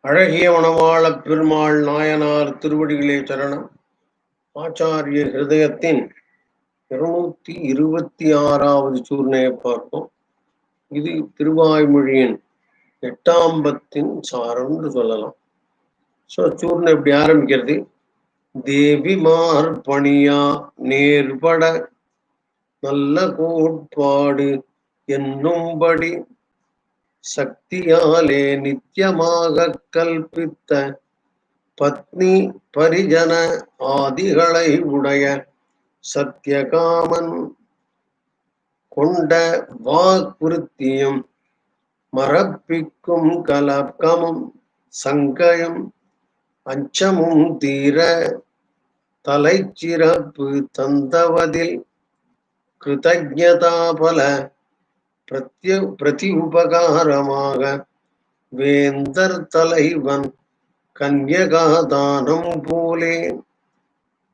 அழகிய மணவாளப் பெருமாள் நாயனார் திருவடிகளே சரணம். ஆச்சாரிய ஹிருதயத்தின் இருநூத்தி இருபத்தி ஆறாவது சூர்ணையை பார்ப்போம். இது திருவாய்மொழியின் எட்டாம் பத்தின் சாரம்னு சொல்லலாம். ஸோ சூர்ணை இப்படி ஆரம்பிக்கிறது. தேவிமார் பணியா நேர்பட நல்ல கோட்பாடு என்னும்படி சக்தியாலே நித்தியமாக கல்பித்த பத்னி பரிஜன ஆதிகளை உடைய சத்தியகாமன் கொண்ட வாக்குறுத்தியும் மரப்பிக்கும் கலக்கமும் சங்கயம் அச்சமும் தீர தலைச்சிறப்பு தந்தவதில் கிருதஜதாபல பிரத்ய பிரதி உபகாரமாக வேந்தர் தலைவன் கன்யகாதானம் போலே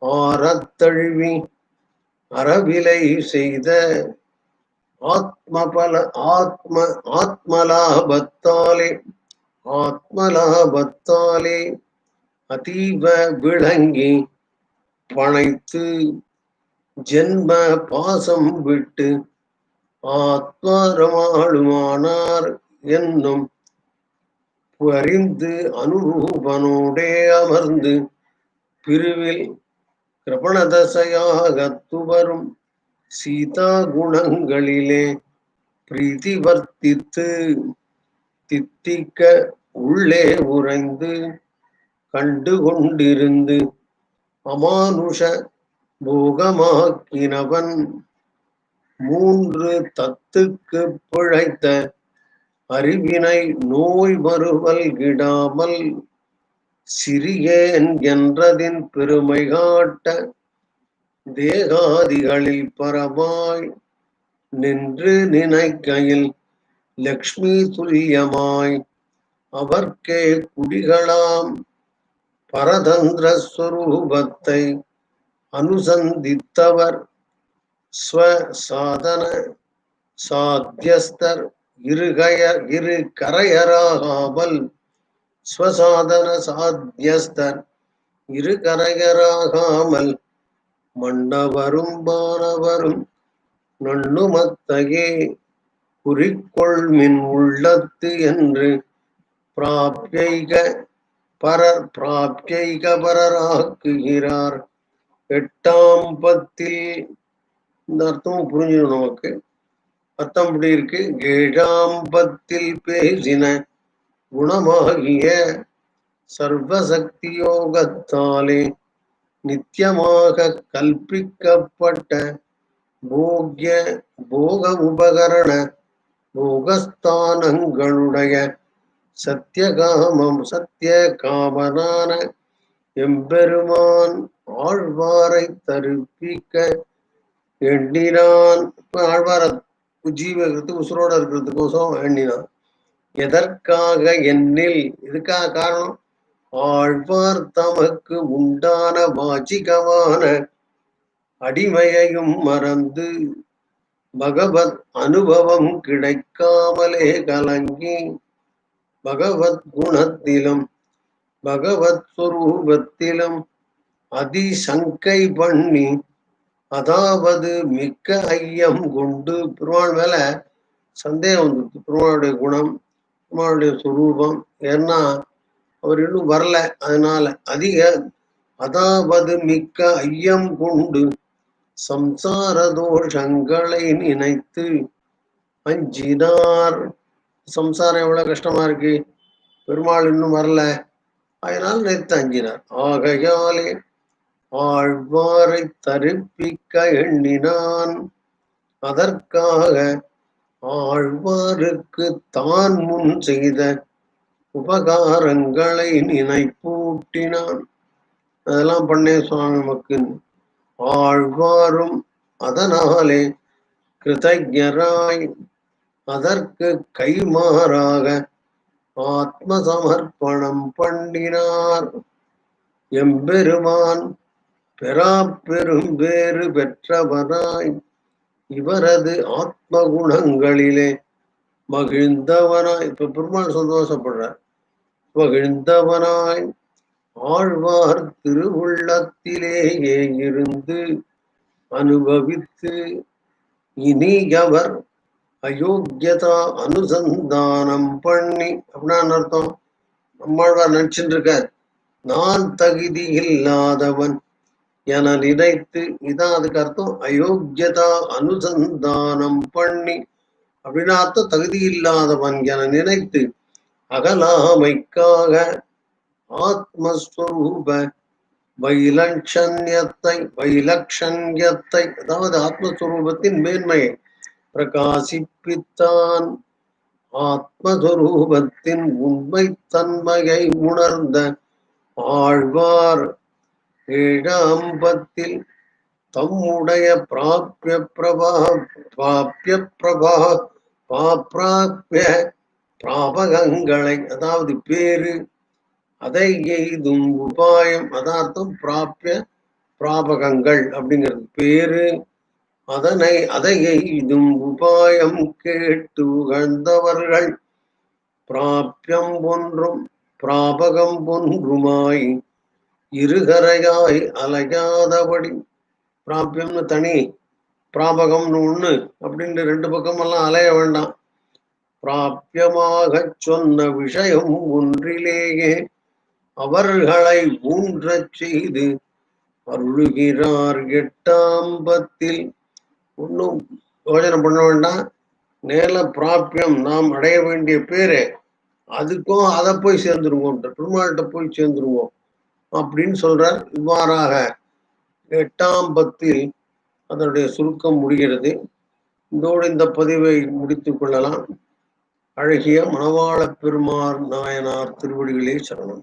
ஆரத்தழுவி அறவிலை செய்த ஆத்மபல ஆத்ம ஆத்மலாபத்தாலே ஆத்மலாபத்தாலே அதீவ விளங்கி பணைத்து ஜென்ம பாசம் விட்டு ஆத்மாரமாளுமானார் என்னும் பறிந்து அனுரூபனோடே அமர்ந்து பிரிவில் கிரபணதசையாக துவரும் சீதா குணங்களிலே பிரீதி வர்த்தித்து தித்திக்க உள்ளே உறைந்து கண்டு கொண்டிருந்து அமானுஷ போகமாக்கினவன். மூன்று தத்துக்கு பிழைத்த அறிவினை நோய் வருவல் கிடாமல் சிறியேன் என்றதின் பெருமை காட்ட தேகாதிகளில் பரமாய் நின்று நினைக்கையில் லக்ஷ்மி துல்லியமாய் அவர்க்கே குடிகளாம் பரதந்திர ஸ்வரூபத்தை அனுசந்தித்தவர் ஸ்வ சாதன சாத்தியஸ்தர் இருகய இரு கரையராகாமல் ஸ்வசாதன சாத்தியஸ்தர் இரு கரையராகாமல் மண்டவரும் பானவரும் நண்ணுமத்தையே குறிக்கொள் மின் உள்ளத்து என்று பிராப்யைக பரர் பிராப்யைக பரராக்குகிறார். எட்டாம் பத்தில் இந்த அர்த்தமும் புரிஞ்சிடும் நமக்கு. அர்த்தம் இப்படி இருக்கு. ஏழாம் பேசின குணமாகிய சர்வசக்தி யோகத்தாலே நித்தியமாக கல்பிக்கப்பட்ட போக்ய போக உபகரண போகஸ்தானங்களுடைய சத்தியகாமம் சத்திய காமனான எம்பெருமான் ஆழ்வாரை தருப்பிக்க எண்ணினான். இப்ப ஆழ்வார ஜீவகிறது உசுரோட இருக்கிறதுக்கோசம் எண்ணினான். எதற்காக என்னில் இதுக்காக காரணம்? ஆழ்வார் தமக்கு உண்டான வாச்சிகமான அடிமையையும் மறந்து பகவத் அனுபவம் கிடைக்காமலே கலங்கி பகவத் குணத்திலும் பகவத் சுரூபத்திலும் அதிசங்கை பண்ணி அதாவது மிக்க ஐயம் கொண்டு பெருமாள் மேல சந்தேகம் வந்துருக்கு. பெருமாளுடைய குணம் பெருமாளுடைய சுரூபம். ஏன்னா அவர் இன்னும் வரல. அதனால அதிக அதாவது மிக்க ஐயம் கொண்டு சம்சார தோஷங்களை நினைத்து அஞ்சினார் சம்சாரம் எவ்வளவு கஷ்டமா இருக்கு. பெருமாள் இன்னும் வரல. அதனால் நினைத்து அஞ்சினார் ஆகையாலே ஆழ்வாரை தரிப்பிக்க எண்ணினான். அதற்காக ஆழ்வாருக்கு தான் முன் செய்த உபகாரங்களை நினைப்பூட்டினான். அதெல்லாம் பண்ணே சுவாமி நமக்கு ஆழ்வாரும் அதனாலே கிருதஜராய் அதற்கு கைமாறாக ஆத்ம சமர்ப்பணம் பண்ணினார். எம்பெருமான் பெறாப்பெரும் வேறு பெற்றவனாய். இவரது ஆத்ம குணங்களிலே மகிழ்ந்தவனாய். இப்ப பெருமாள் சந்தோஷப்படுறார். மகிழ்ந்தவனாய் ஆழ்வார் திருவுள்ளத்திலேயே இருந்து அனுபவித்து இனியவர் அயோக்கியதா அனுசந்தானம் பண்ணி. அப்படின்னா அர்த்தம்? நம்மாழ்வார் நினைச்சுட்டு இருக்கார். நான் தகுதி இல்லாதவன். என நினைத்து இதான் அதுக்கு அர்த்தம் அயோக்கியதா அனுசந்தானம் பண்ணி. அப்படின்னா அர்த்தம் தகுதி இல்லாதவன் என நினைத்து அகலாமைக்காக ஆத்மஸ்வரூப வைலட்சண்யத்தை வைலட்சண்யத்தை அதாவது ஆத்மஸ்வரூபத்தின் மேன்மையை பிரகாசிப்பித்தான். ஆத்மஸ்வரூபத்தின் உண்மை தன்மையை உணர்ந்த ஆழ்வார் ஏழாம் பத்தில் தம்முடைய பிராபிய பிரபா பிராபிய பிரபா பாப்பிராபிய பிராபகங்களை அதாவது பேரு அதை எய்தும் உபாயம் அதார்த்தம் பிராபிய பிராபகங்கள் அப்படிங்கிறது. பேரு அதனை அதை எய்தும் உபாயம் கேட்டு உகழ்ந்தவர்கள் பிராபியம் ஒன்றும் பிராபகம் ஒன்றுமாய் இருகரையாய் அலையாதபடி பிராபியம்னு தனி பிராபகம்னு ஒண்ணு அப்படின்ட்டு ரெண்டு பக்கமெல்லாம் அலைய வேண்டாம். பிராபியமாக சொன்ன விஷயம் ஒன்றிலேயே அவர்களை ஊன்றச் செய்து அருளுகிறார் எட்டாம்பத்தில். ஒன்றும் யோஜனை பண்ண வேண்டாம். நேர பிராபியம் நாம் அடைய வேண்டிய பேரு. அதுக்கும் அதை போய் சேர்ந்துருவோம். பெருமாள்கிட்ட போய் சேர்ந்துருவோம். அப்படின்னு சொல்றார். இவ்வாறாக எட்டாம் பத்தில் அதனுடைய சுருக்கம் முடிகிறது. இதோடு இந்த பதிவை முடித்துக் கொள்ளலாம். அழகிய மணவாள பெருமார் நாயனார் திருவடிகளே சரணம்.